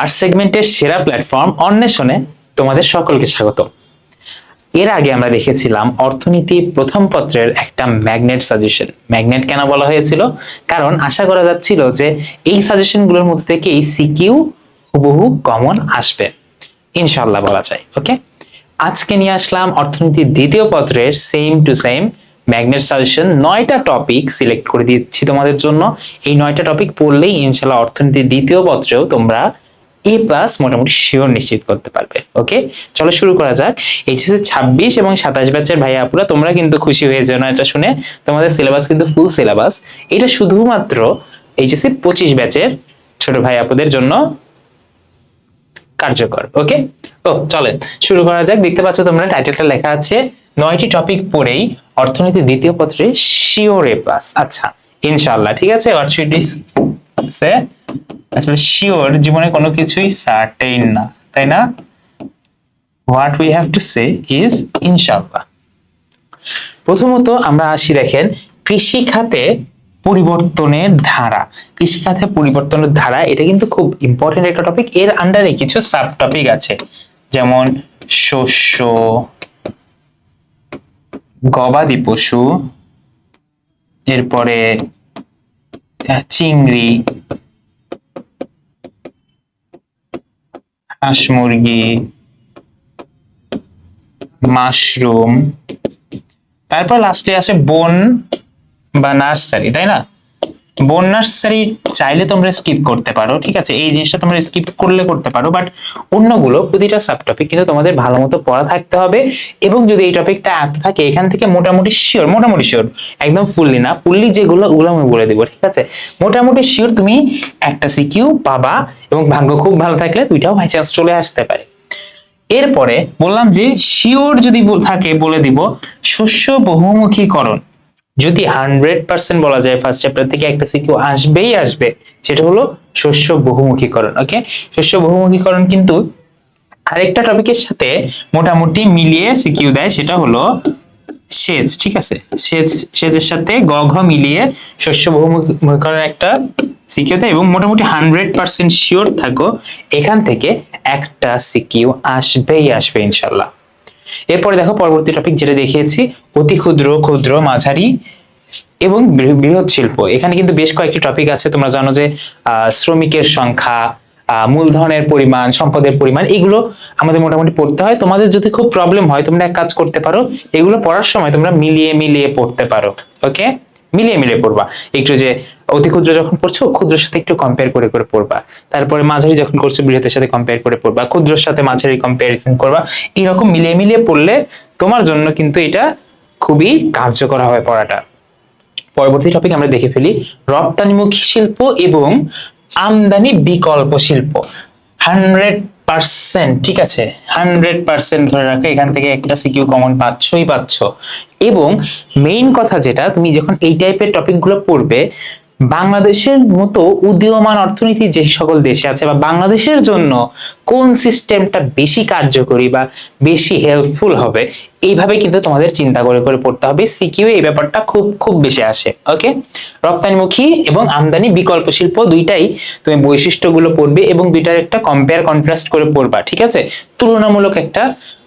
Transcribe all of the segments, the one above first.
Art সেগমেন্টের সেরা platform অন্বেষণে তোমাদের সকলকে স্বাগত এর আগে আমরা দেখেছিলাম অর্থনীতি প্রথম পত্রের একটা ম্যাগনেট সাজেশন ম্যাগনেট কেন বলা হয়েছিল? কারণ আশা করা যাচ্ছিল যে এই সাজেশনগুলোর মধ্যে থেকেই সিকিউ হুবহু কমন আসবে। ইনশাল্লাহ বলা যায় ওকে আজকে নিয়ে আসলাম অর্থনীতির দ্বিতীয় পত্রের same to same magnet suggestion নয়টা টপিক সিলেক্ট করে দিচ্ছি তোমাদের জন্য। এই নয়টা টপিক পড়লেই ইনশাল্লাহ অর্থনীতির দ্বিতীয় পত্রেও তোমরা এ প্লাস মোটামুটি শিওর নিশ্চিত করতে পারবে ওকে চলো শুরু করা যাক। এইচএসসি ছাব্বিশ এবং সাতাশ ব্যাচের ভাই আপুরা, তোমরা কিন্তু খুশি হয়ে যেও না এটা শুনে। তোমাদের সিলেবাস কিন্তু ফুল সিলেবাস এটা শুধুমাত্র এইচএসসি পঁচিশ ব্যাচের ছোট ভাই আপুদের জন্য কার্যকর ওকে ও চলেন, শুরু করা যাক। দেখতে পাচ্ছ তোমরা টাইটেলটা লেখা আছে, নয়টি টপিক পড়েই অর্থনীতি দ্বিতীয় পত্রে শিওর এ প্লাস আচ্ছা ইনশাআল্লাহ, ঠিক আছে? হোয়াট সে আসলে শিওর জীবনে কোনো কিছুই সার্টেইন না, তাই না? What we have to say is ইনশাআল্লাহ প্রথমত আমরা আসি দেখেন কৃষি খাতে পরিবর্তনের ধারা। কৃষি খাতে পরিবর্তনের ধারা, এটা কিন্তু খুব ইম্পর্টেন্ট একটা টপিক এর আন্ডারে কিছু সাব টপিক আছে। যেমন শস্য, গবাদি পশু, এরপরে চিংড়ি হাঁস মুরগি মাশরুম তারপর লাস্টে আছে বন বা নার্সারি তাই না? বন নার্সারি চাইলে তোমরা স্কিপ করতে পারো, ঠিক আছে? এই জিনিসটা তোমরা স্কিপ করলে করতে পারো বাট অন্যগুলো প্রতিটা সাব টপিক কিন্তু তোমাদের ভালো মতো পড়া থাকতে হবে এবং যদি এই টপিকটা এত থাকে, এখান থেকে মোটামুটি শিওর মোটামুটি শিওর একদম ফুললি না ফুললি যেগুলো ওগুলো আমি বলে দিব, ঠিক আছে? মোটামুটি শিওর তুমি একটা সিকিউ পাবা এবং ভাগ্য খুব ভালো থাকলে দুইটাও বাই চান্স চলে আসতে পারে। এরপরে বললাম যে শিওর যদি থাকে বলে দিব, শস্য বহুমুখীকরণ। যদি হান্ড্রেড পার্সেন্ট বলা যায় ফার্স্ট চ্যাপ্টার থেকে একটা সিকিউ আসবেই আসবে, সেটা হলো শস্য বহুমুখীকরণ ওকে শস্য বহুমুখীকরণ কিন্তু আরেকটা টপিকের সাথে মোটামুটি মিলিয়ে সিকিউ দেয়, সেটা হলো সেচ, ঠিক আছে? সেচ, সেচের সাথে গ ঘ মিলিয়ে শস্য বহুমুখীকরণ একটা সিকিউ দেয় এবং মোটামুটি হান্ড্রেড পার্সেন্ট শিওর থাকো, এখান থেকে একটা সিকিউ আসবেই আসবে ইনশাল্লাহ এরপরে দেখো পরবর্তী টপিক যেটা দেখিয়েছি, অতি ক্ষুদ্র ক্ষুদ্র মাঝারি এবং বৃহৎ শিল্প। এখানে কিন্তু বেশ কয়েকটি টপিক আছে, তোমরা জানো যে শ্রমিকের সংখ্যা মূলধনের পরিমাণ, সম্পদের পরিমাণ, এগুলো আমাদের মোটামুটি পড়তে হয়। তোমাদের যদি খুব প্রবলেম হয়, তোমরা এক কাজ করতে পারো, এগুলো পড়ার সময় তোমরা মিলিয়ে মিলিয়ে পড়তে পারো ওকে মিলিয়ে মিলিয়ে পড়বা। একটু যে অতি ক্ষুদ্র যখন পড়ছো, ক্ষুদ্রের সাথে একটু কম্পেয়ার করে করে পড়বা। তারপরে মাঝারি যখন করছ, বৃহতের সাথে কম্পেয়ার করে পড়বা। ক্ষুদ্রের সাথে মাঝারি কম্পারিজন করবা। এরকম মিলিয়ে মিলিয়ে পড়লে তোমার জন্য কিন্তু এটা খুবই কার্যকর হবে পড়াটা। পরবর্তী টপিক আমরা দেখে ফেলি, রপ্তানিমুখী শিল্প এবং আমদানি বিকল্প শিল্প। হান্ড্রেড পার্সেন্ট, ঠিক আছে? হান্ড্রেড পার্সেন্ট ধরে রাখো, এখান থেকে একটা সিকিউ কমন পাচ্ছই পাচ্ছ। এবং মেইন কথা যেটা, তুমি যখন এই টাইপের টপিকগুলো পড়বে বাংলাদেশের মতো উদীয়মান অর্থনীতি যে সকল দেশে আছে বা বাংলাদেশের জন্য কোন সিস্টেমটা বেশি কার্যকরী বা বেশি হেল্পফুল হবে, এইভাবে কিন্তু তোমাদের চিন্তা করে করে পড়তে হবে। সিকিউ এই ব্যাপারটা খুব খুব বেশি আসে ওকে রপ্তানিমুখী এবং আমদানি বিকল্প শিল্প দুইটাই তুমি বৈশিষ্ট্যগুলো পড়বে এবং দুইটার একটা কম্পেয়ার কন্ট্রাস্ট করে পড়বা, ঠিক আছে? তুলনামূলক একটা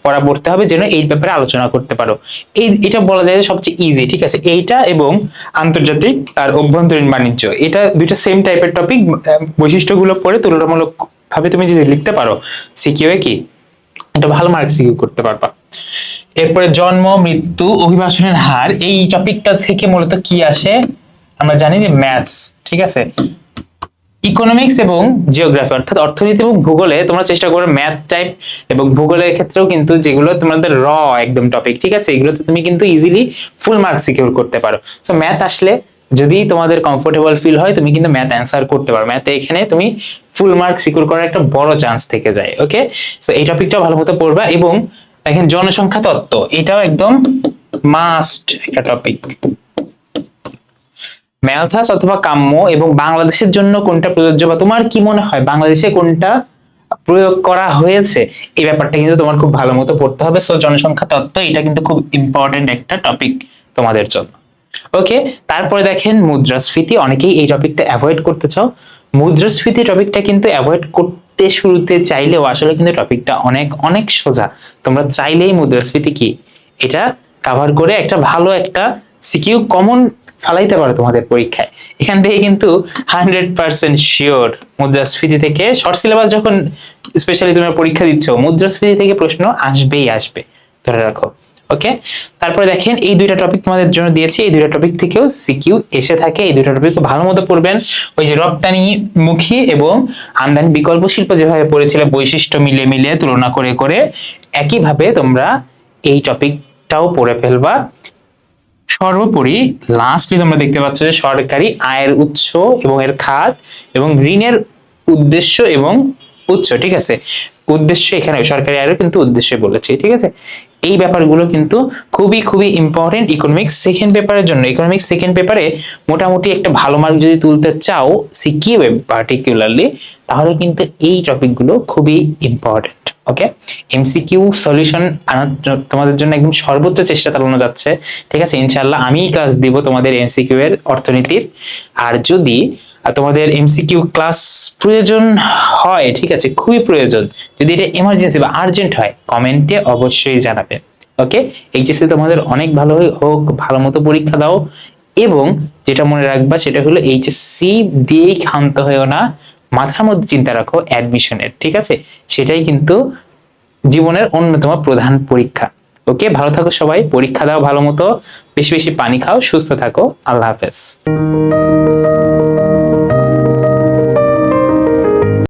পড়া পড়তে হবে যেন এই ব্যাপারে আলোচনা করতে পারো। এই এটা বলা যায় সবচেয়ে ইজি ঠিক আছে? এইটা এবং আন্তর্জাতিক আর অভ্যন্তরীণ বাণিজ্য, এটা দুইটা সেম টাইপের টপিক বৈশিষ্ট্যগুলো পড়ে তুলনামূলক ভাবে তুমি যদি লিখতে পারো সিকিউ কি? একটা ভালো মার্ক সিকিউ করতে পারবা। এরপরে জন্ম, মৃত্যু, অভিবাসনের হার, এই টপিকটা থেকে মূলত কি আসে? আমরা জানি যে ম্যাথস ঠিক আছে? ইকোনমিক্স এবং জিওগ্রাফি অর্থাৎ অর্থনীতি এবং ভূগোলে তোমরা চেষ্টা করবে ম্যাথ টাইপ এবং ভূগোলের ক্ষেত্রেও কিন্তু যেগুলো তোমাদের র একদম টপিক ঠিক আছে? এগুলোতে তুমি কিন্তু ইজিলি ফুল মার্ক সিকিউর করতে পারো। তো ম্যাথ আসলে যদি তোমাদের কমফোর্টেবল ফিল হয়, তুমি কিন্তু ম্যাথ অ্যান্সার করতে পারো। ম্যাথে এখানে তুমি ফুল মার্ক সিকিউর করার একটা বড় চান্স থেকে যায় ওকে সো এই টপিকটা ভালো মতো পড়বা এবং দেখেন জনসংখ্যা তত্ত্ব, এটাও একদম মাস্ট একটা টপিক ম্যালথাস অথবা কাম্য এবং বাংলাদেশের জন্য কোনটা প্রযোজ্য বা তোমার কি মনে হয়? বাংলাদেশে কোনটা প্রয়োগ করা হয়েছে? এই ব্যাপারটা কিন্তু তোমার খুব ভালো মতো পড়তে হবে। সো জনসংখ্যা তত্ত্ব, এটা কিন্তু খুব ইম্পর্টেন্ট একটা টপিক তোমাদের জন্য। ওকে তারপরে দেখেন মুদ্রাস্ফীতি। অনেকেই এই টপিকটা অ্যাভয়েড করতে চাও। মুদ্রাস্ফীতি টপিকটা কিন্তু অ্যাভয়েড শুরুতে শুরুতে চাইলেও আসলে কিন্তু টপিকটা অনেক অনেক সোজা। তোমরা চাইলেই মুদ্রাস্ফীতি কি? এটা কাভার করে একটা ভালো একটা সিকিউ কমন ফালাইতে পারো তোমাদের পরীক্ষায়। এখান থেকে কিন্তু হান্ড্রেড পার্সেন্ট শিওর মুদ্রাস্ফীতি থেকে শর্ট সিলেবাস যখন স্পেশালি তোমরা পরীক্ষা দিচ্ছ, মুদ্রাস্ফীতি থেকে প্রশ্ন আসবেই আসবে। ধরে রাখো ওকে তারপরে দেখেন, এই দুইটা টপিক তোমাদের জন্য দিয়েছি। এই দুইটা টপিক থেকেও সিকিউ এসে থাকে। এই দুইটা টপিক ভালো মতো পড়বেন। ওই যে রপ্তানি মুখী এবং আমদানি বিকল্প শিল্প যেভাবে পড়েছিলে, বৈশিষ্ট্য মিলে মিলে তুলনা করে করে, একইভাবে তোমরা এই টপিকটাও পড়ে ফেলবা। সর্বোপরি লাস্টলি তোমরা দেখতে পাচ্ছ যে সরকারি আয়ের উৎস এবং এর খাত এবং ঋণের উদ্দেশ্য এবং উৎস, ঠিক আছে? উদ্দেশ্য এখানে, সরকারি আয়ের কিন্তু উদ্দেশ্য বলেছি, ঠিক আছে? এই ব্যাপারগুলো কিন্তু খুবই খুবই ইম্পর্টেন্ট ইকোনমিক্স সেকেন্ড পেপারের জন্য। ইকোনমিক্স সেকেন্ড পেপারে মোটামুটি একটা ভালো মার্ক যদি তুলতে চাও সিকিউ পার্টিকুলারলি তাহলে কিন্তু এই টপিকগুলো খুবই ইম্পর্টেন্ট ওকে এমসিকিউ সলিউশন আনার তোমাদের জন্য একদম সর্বোচ্চ চেষ্টা চালানো যাচ্ছে। ঠিক আছে? ইনশাল্লাহ আমি ক্লাস দিব তোমাদের এমসিকিউ এর অর্থনীতির। আর যদি তোমাদের এমসিকিউ ক্লাস প্রয়োজন হয়, ঠিক আছে? খুবই প্রয়োজন। যদি এটা এমার্জেন্সি বা আর্জেন্ট হয় কমেন্টে অবশ্যই জানাবে। ওকে এইচএসসি তোমাদের অনেক ভালো হোক, ভালো মতো পরীক্ষা দাও। এবং যেটা মনে রাখবা, সেটা হলো এইচএসসি দিয়েই ক্ষান্ত হয়েও না। মাথার মধ্যে চিন্তা রাখো অ্যাডমিশনের ঠিক আছে? সেটাই কিন্তু জীবনের অন্যতম প্রধান পরীক্ষা। ওকে? ভালো থাকো সবাই, পরীক্ষা দাও ভালো মতো, বেশি বেশি পানি খাও, সুস্থ থাকো, আল্লাহ হাফেজ।